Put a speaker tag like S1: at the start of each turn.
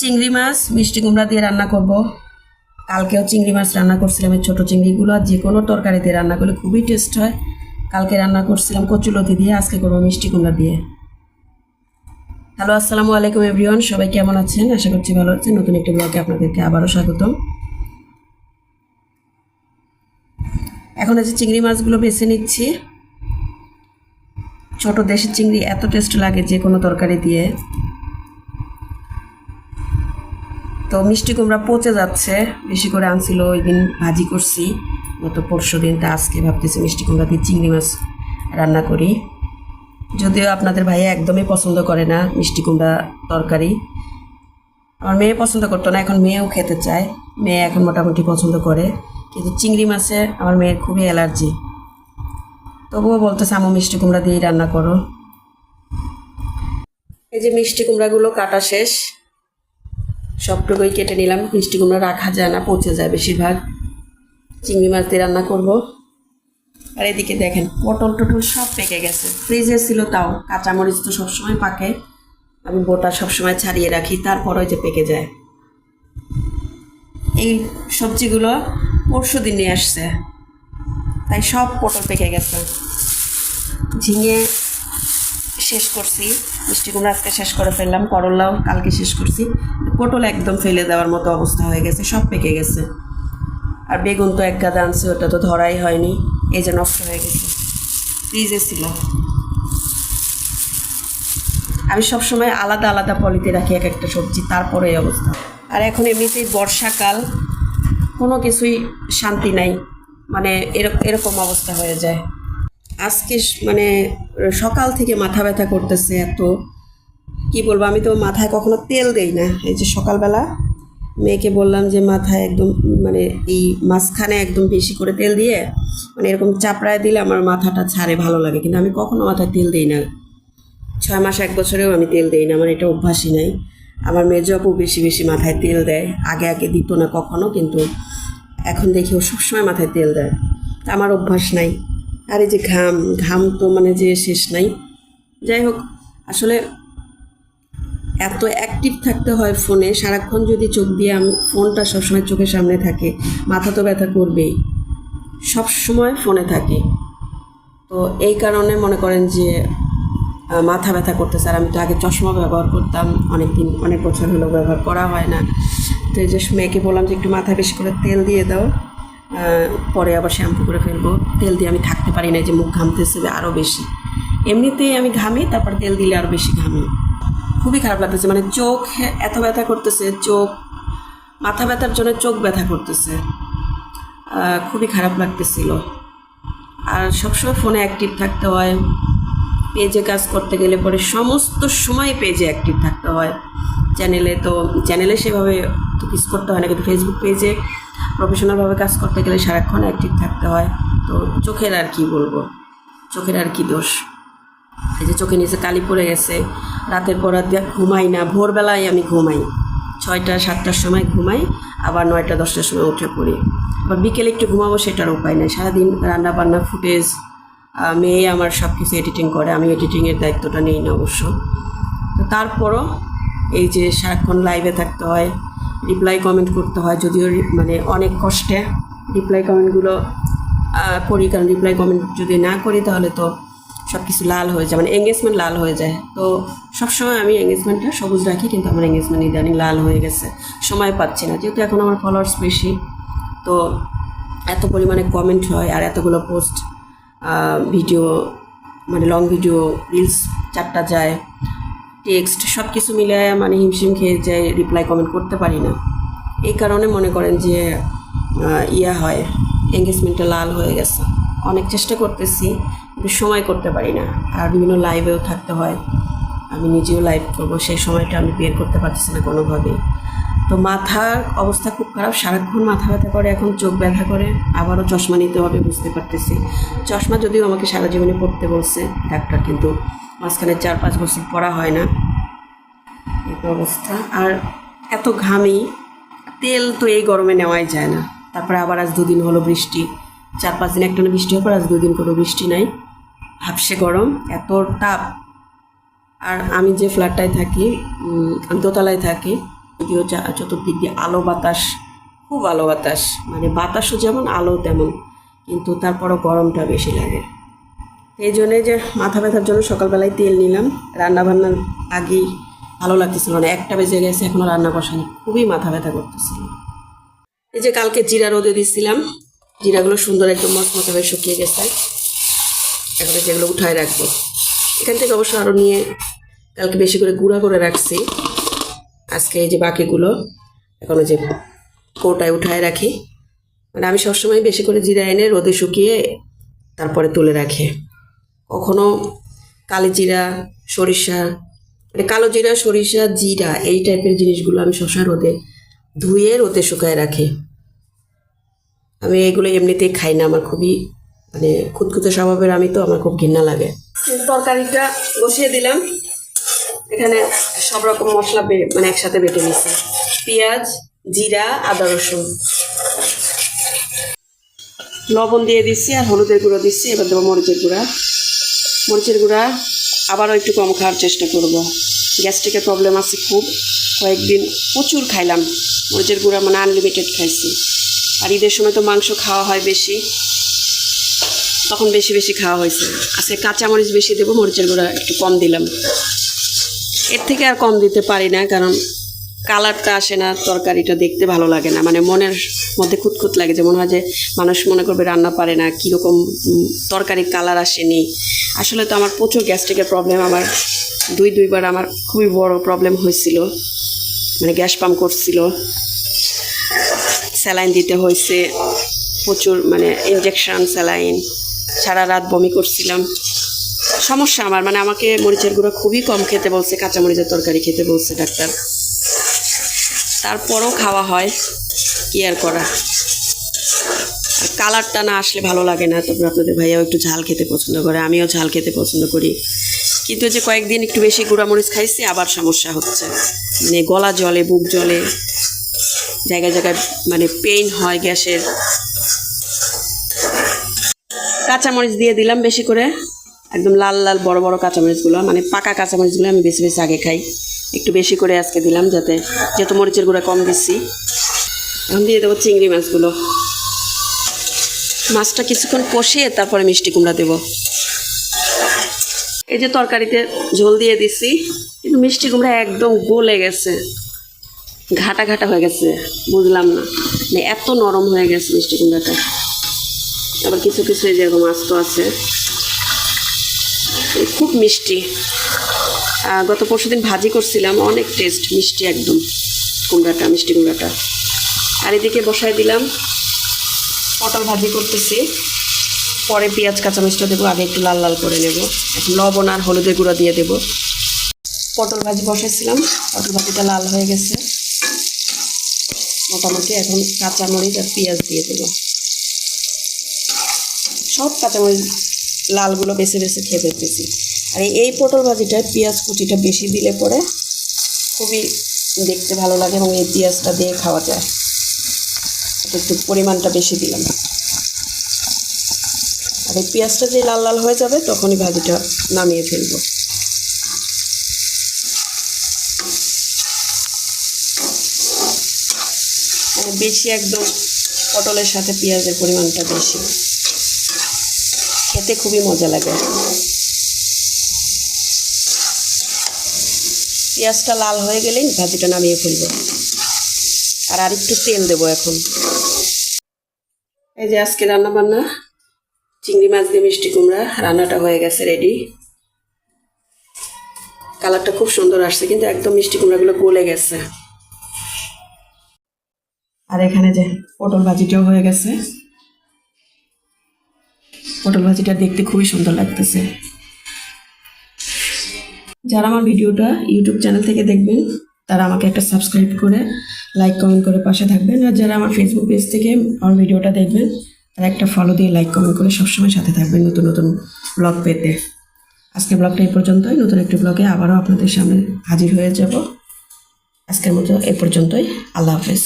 S1: চিংড়ি মাছ, মিষ্টি কুমড়া দিয়ে রান্না করব। কালকেও চিংড়ি মাছ রান্না করছিলাম, এই ছোটো চিংড়িগুলো যে কোনো তরকারি দিয়ে রান্না করলে খুবই টেস্ট হয়। কালকে রান্না করছিলাম কচুলতি দিয়ে, আজকে করব মিষ্টি কুমড়া দিয়ে। হ্যালো, আসসালামু আলাইকুম এভরিওয়ান, সবাই কেমন আছেন? আশা করছি ভালো আছেন। নতুন একটি ব্লগে আপনাদেরকে আবারও স্বাগতম। এখন যে চিংড়ি মাছগুলো বেছে নিচ্ছি। ছোট দেশের চিংড়ি এত টেস্ট লাগে যে কোনো তরকারি দিয়ে। তো মিষ্টি কুমড়া পচে যাচ্ছে। বেশি করে আনছিল ওই দিন ভাজি করছি। গত পরশু দিন তা আজকে ভাবতেছি মিষ্টি কুমড়া দিয়ে চিংড়ি মাছ রান্না করি। যদিও আপনাদের ভাইয়া একদমই পছন্দ করে না মিষ্টি কুমড়া তরকারি। আমার মেয়ে পছন্দ করতো না, এখন মেয়েও খেতে চায়। মেয়ে এখন মোটামুটি পছন্দ করে। কিন্তু চিংড়ি মাছে আমার মেয়ের খুবই অ্যালার্জি। তবুও বলতেছে আমু মিষ্টি কুমড়া দিয়েই রান্না করো। এই যে মিষ্টি কুমড়াগুলো কাটা শেষ সবটুকুই কেটে নিলাম। মিষ্টি কুমড়া রাখা যায় না, পচে যায় বেশিরভাগ। চিংড়ি মাছ দিয়ে রান্না করব। আর এদিকে দেখেন, পটল টটল সব পেকে গেছে। ফ্রিজে ছিল তাও, কাঁচামরিচ তো সবসময় পাকে। আমি বোটা সবসময় ছাড়িয়ে রাখি, তারপর ওই যে পেকে যায়। এই সবজিগুলো পরশু দিন নিয়ে আসছে। তাই সব পটল পেকে গেছে। ঝিঙে শেষ করছি। মিষ্টি কুমড়া আজকে শেষ করে ফেললাম, করলাও, কালকে শেষ করছি। পটল একদম ফেলে দেওয়ার মতো অবস্থা হয়ে গেছে, সব পেকে গেছে। আর বেগুন তো এক গাদা আনছে, ওটা তো ধরাই হয়নি, এই যে নষ্ট হয়ে গেছে। ফ্রিজে ছিল। আমি সবসময় আলাদা আলাদা পলিতে রাখি এক একটা সবজি, তারপরে এই অবস্থা। আর এখন এমনিতেই বর্ষাকাল, কোনো কিছুই শান্তি নাই মানে এরকম অবস্থা হয়ে যায়। আজকে মানে সকাল থেকে মাথা ব্যথা করতেছে এত। কি বলব, আমি তো মাথায় কখনো তেল দেই না। এই যে সকালবেলা মেয়েকে বললাম যে মাথায় একদম মানে এই মাঝখানে একদম বেশি করে তেল দিয়ে মানে এরকম চাপড়ায় দিলে আমার মাথাটা ছাড়ে ভালো লাগে। কিন্তু আমি কখনো মাথায় তেল দিই না। ছয় মাস, এক বছরেও আমি তেল দিই না, আমার এটা অভ্যাসই নাই। আমার মেজো আপু বেশি বেশি মাথায় তেল দেয়, আগে আগে দিত না কখনো, কিন্তু এখন দেখি ও সবসময় মাথায় তেল দেয়। তা আমার অভ্যাস নাই। আর এই যে ঘাম ঘাম তো মানে যে শেষ নাই। যাই হোক, আসলে এত অ্যাক্টিভ থাকতে হয় ফোনে সারাক্ষণ যদি চোখ দিয়ে আমি ফোনটা সবসময় চোখের সামনে থাকে, মাথা তো ব্যথা করবেই। সব সময় ফোনে থাকে। তো এই কারণে মনে করেন যে মাথা ব্যথা করতেছে। আর আমি তো আগে চশমা ব্যবহার করতাম অনেক দিন অনেক বছর হলো ব্যবহার করা হয় না। তো এই যে মেয়েকে বললাম যে, একটু মাথা বেশি করে তেল দিয়ে দাও। পরে আবার শ্যাম্পু করে ফেলব। তেল দিয়ে আমি থাকতে পারি না যে মুখ ঘামতেছে আরও বেশি। এমনিতেই আমি ঘামি, তারপর তেল দিলে আরও বেশি ঘামি। খুবই খারাপ লাগতেছে মানে চোখ এত ব্যথা করতেছে, চোখ, মাথা ব্যথার জন্য চোখ ব্যথা করতেছে। খুবই খারাপ লাগতেছিল। আর সবসময় ফোনে অ্যাক্টিভ থাকতে হয়। পেজে কাজ করতে গেলে পরে সমস্ত সময় পেজে অ্যাক্টিভ থাকতে হয়। চ্যানেলে তো, চ্যানেলে সেভাবে তো কিছু করতে হয় না, কিন্তু ফেসবুক পেজে প্রফেশনালভাবে কাজ করতে গেলে সারাক্ষণ অ্যাক্টিভ থাকতে হয়। তো চোখের আর কি বলব? চোখের আর কি দোষ? এই যে চোখে নিচে কালি পড়ে গেছে, রাতের পর রাত ঘুমাই না, ভোরবেলায় আমি ঘুমাই। ছয়টা, সাতটার সময় ঘুমাই, আবার নয়টা, দশটার সময় উঠে পড়ি। আবার বিকেলে একটু ঘুমাবো সেটার উপায় নেই। সারাদিন রান্না বান্না ফুটেজ মেয়ে আমার সব কিছু এডিটিং করে। আমি এডিটিংয়ের দায়িত্বটা নিই না অবশ্য। তো তারপরও এই যে সারাক্ষণ লাইভে থাকতে হয় রিপ্লাই কমেন্ট করতে হয় যদিও মানে অনেক কষ্টে রিপ্লাই কমেন্টগুলো করি। কারণ রিপ্লাই কমেন্ট যদি না করি তাহলে তো সব কিছু লাল হয়ে যায় মানে এঙ্গেজমেন্ট লাল হয়ে যায়। তো সবসময় আমি এঙ্গেজমেন্টটা সবুজ রাখি, কিন্তু আমার এঙ্গেজমেন্ট ইদানিং লাল হয়ে গেছে। সময় পাচ্ছি না, যেহেতু এখন আমার ফলোয়ার্স বেশি। তো এত পরিমাণে কমেন্ট হয় আর এতগুলো পোস্ট ভিডিও মানে লং ভিডিও রিলস চারটা যায়। টেক্সট সব কিছু মিলে মানে হিমশিম খেয়ে যায় রিপ্লাই কমেন্ট করতে পারি না। এই কারণে মনে করেন যে ইয়া হয় এঙ্গেজমেন্টটা লাল হয়ে গেছে। অনেক চেষ্টা করতেছি, কিন্তু সময় করতে পারি না। আর বিভিন্ন লাইভেও থাকতে হয়। আমি নিজেও লাইভ করব, সেই সময়টা আমি বের করতে পারতেছি না কোনোভাবেই। তো মাথার অবস্থা খুব খারাপ, সারাক্ষণ মাথা ব্যথা করে, এখন চোখ ব্যথা করে, আবারও চশমা নিতে হবে বুঝতে পারতেছি। চশমা যদিও আমাকে সারা জীবনে পড়তে বলছে, ডাক্তার কিন্তু মাঝখানে চার পাঁচ বছর পড়া হয় না। এই অবস্থা। আর এত ঘামি, তেল তো এই গরমে নেওয়াই যায় না। তারপরে আবার আজ দুদিন হলো বৃষ্টি। চার পাঁচ দিন একটা বৃষ্টি হওয়ার আজ দুদিন কোনো বৃষ্টি নাই। হাফসে গরম, এত তাপ। আর আমি যে ফ্ল্যাটটায় থাকি আমি দোতলায় থাকি, যদিও চতুর্দিক দিয়ে আলো বাতাস, খুব আলো বাতাস। মানে বাতাসও যেমন, আলো তেমন। কিন্তু তারপরও গরমটা বেশি লাগে। এই জন্যে যে মাথা ব্যথার জন্য সকালবেলায় তেল নিলাম। রান্না বান্নার আগেই ভালো লাগতেছিল না। একটা বেজে গেছে এখনও রান্না বসানি খুবই মাথা ব্যথা করতেছিল। এই যে কালকে জিরা রোদে দিচ্ছিলাম জিরাগুলো সুন্দর একদম হয়ে শুকিয়ে গেছে। এখন যেগুলো উঠায় রাখব। এখান থেকে অবশ্য আরও নিয়ে কালকে বেশি করে গুঁড়া করে রাখছি। আজকে এই যে বাকিগুলো, এখন যে কোটায় উঠায় রাখি। মানে আমি সবসময় বেশি করে জিরা এনে রোদে শুকিয়ে তারপরে তুলে রাখি। কখনো কালি জিরা, সরিষা মানে কালো জিরা, সরিষা, জিরা এই টাইপের জিনিসগুলো আমি শশা রোদে ধুয়ে রোদে শুকায় রাখি। আমি এগুলো এমনিতেই খাই না, আমার খুবই মানে খুঁতখুতে স্বভাবের, আমি তো, আমার খুব ঘৃণা লাগে। তরকারিটা বসিয়ে দিলাম। এখানে সব রকম মশলা মানে একসাথে বেটে নিচ্ছি পেঁয়াজ, জিরা, আদা, রসুন। লবণ দিয়ে দিচ্ছি আর হলুদের গুঁড়ো দিচ্ছি এবার দেবো মরিচের গুঁড়া। মরিচের গুঁড়া আবারও একটু কম খাওয়ার চেষ্টা করব। গ্যাস্ট্রিকের প্রবলেম আছে খুব। কয়েকদিন প্রচুর খাইলাম। মরিচের গুঁড়া মানে আনলিমিটেড খাইছি। আর ঈদের সময় তো মাংস খাওয়া হয় বেশি। তখন বেশি বেশি খাওয়া হয়েছে। আজকে কাঁচামরিচ বেশি দেবো মরিচের গুঁড়া একটু কম দিলাম। এর থেকে আর কম দিতে পারি না কারণ কালারটা আসে না তরকারিটা দেখতে ভালো লাগে না। মানে মনের মধ্যে খুঁতখুত লাগে যে মনে হয় যে মানুষ মনে করবে রান্না পারে না কীরকম উম, তরকারির কালার আসেনি। আসলে তো আমার প্রচুর গ্যাস্ট্রিকের প্রবলেম আমার দুই, দুইবার আমার খুবই বড় প্রবলেম হয়েছিল। মানে গ্যাস পাম্প করছিল। স্যালাইন দিতে হয়েছে। প্রচুর মানে ইনজেকশন স্যালাইন, সারা রাত বমি করছিলাম। সমস্যা আমার মানে আমাকে মরিচের গুঁড়ো খুবই কম খেতে বলছে কাঁচা মরিচের তরকারি খেতে বলছে ডাক্তার। তারপরও খাওয়া হয়, কি আর করা? কালারটা না আসলে ভালো লাগে না তারপর আপনাদের ভাইয়াও একটু ঝাল খেতে পছন্দ করে, আমিও ঝাল খেতে পছন্দ করি। কিন্তু যে কয়েকদিন একটু বেশি গুঁড়ামরিচ খাইছি, আবার সমস্যা হচ্ছে। মানে গলা জলে, বুক জলে, জায়গায় জায়গায় মানে পেইন হয় গ্যাসের। কাঁচামরিচ দিয়ে দিলাম বেশি করে, একদম লাল লাল বড় বড় কাঁচামরিচগুলো মানে পাকা কাঁচামরিচগুলো আমি বেশি বেশি আগে খাই। একটু বেশি করে আজকে দিলাম যাতে যেহেতু মরিচের গুঁড়া কম দিচ্ছি। এখন দিয়ে দেবো চিংড়ি মাছগুলো। মাছটা কিছুক্ষণ কষিয়ে তারপরে মিষ্টি কুমড়া দেবো। এই যে তরকারিতে ঝোল দিয়ে দিছি, কিন্তু মিষ্টি কুমড়া একদম গলে গেছে। ঘাটা ঘাটা হয়ে গেছে, বুঝলাম না। মানে এত নরম হয়ে গেছে মিষ্টি কুমড়াটা। আবার কিছু কিছু এই যেরকম আস্ত আছে। খুব মিষ্টি। গত পরশু দিন ভাজি করছিলাম, অনেক টেস্ট মিষ্টি একদম কুমড়াটা, মিষ্টি কুমড়াটা। আর এদিকে বসায় দিলাম পটল ভাজি করতেছি। পরে পেঁয়াজ কাঁচামরিচটা দেবো, আগে একটু লাল লাল করে নেব। এখন লবণ আর হলুদের গুঁড়ো দিয়ে দেবো। পটল ভাজি বসেছিলাম পটল ভাজিটা লাল হয়ে গেছে। মোটামুটি এখন কাঁচামরিচ আর পেঁয়াজ দিয়ে দেবো। সব কাঁচামরিচ লালগুলো বেছে বেছে খেয়ে ফেলতেছি। আর এই- পটল ভাজিটায় পেঁয়াজ কুচিটা বেশি দিলে পরে খুবই দেখতে ভালো লাগে এবং এই পেঁয়াজটা দিয়ে খাওয়া যায়। একটু পরিমাণটা বেশি দিলাম। আর এই পেঁয়াজটা যে লাল লাল হয়ে যাবে, তখনই ভাজিটা নামিয়ে ফেলব। মানে বেশি একদম পটলের সাথে পেঁয়াজের পরিমাণটা বেশি। খেতে খুবই মজা লাগে। পেঁয়াজটা লাল হয়ে গেলেই ভাজিটা নামিয়ে ফেলব। আর আরেকটু তেল দেবো এখন। যে আজকে রান্না বান্না চিংড়ি মাছ দিয়ে মিষ্টি কুমড়া, রান্নাটা হয়ে গেছে রেডি কালারটা খুব সুন্দর আসছে, কিন্তু একদম মিষ্টি কুমড়াগুলো গলে গেছে। আর এখানে যে পটল ভাজিটাও হয়ে গেছে। পটল ভাজিটা দেখতে খুবই সুন্দর লাগতেছে। যারা আমার ভিডিওটা ইউটিউব চ্যানেল থেকে দেখবেন তারা আমাকে একটা সাবস্ক্রাইব করে লাইক কমেন্ট করে পাশে থাকবেন। আর যারা আমার ফেসবুক পেজ থেকে আমার ভিডিওটা দেখবেন, তারা একটা ফলো দিয়ে লাইক কমেন্ট করে সবসময় সাথে থাকবেন নতুন নতুন ব্লগ পেতে। আজকের ব্লগটা এই পর্যন্তই। নতুন একটি ব্লগে আবারও আপনাদের সামনে হাজির হয়ে যাব। আজকের মতো এ পর্যন্তই। আল্লাহ হাফেজ।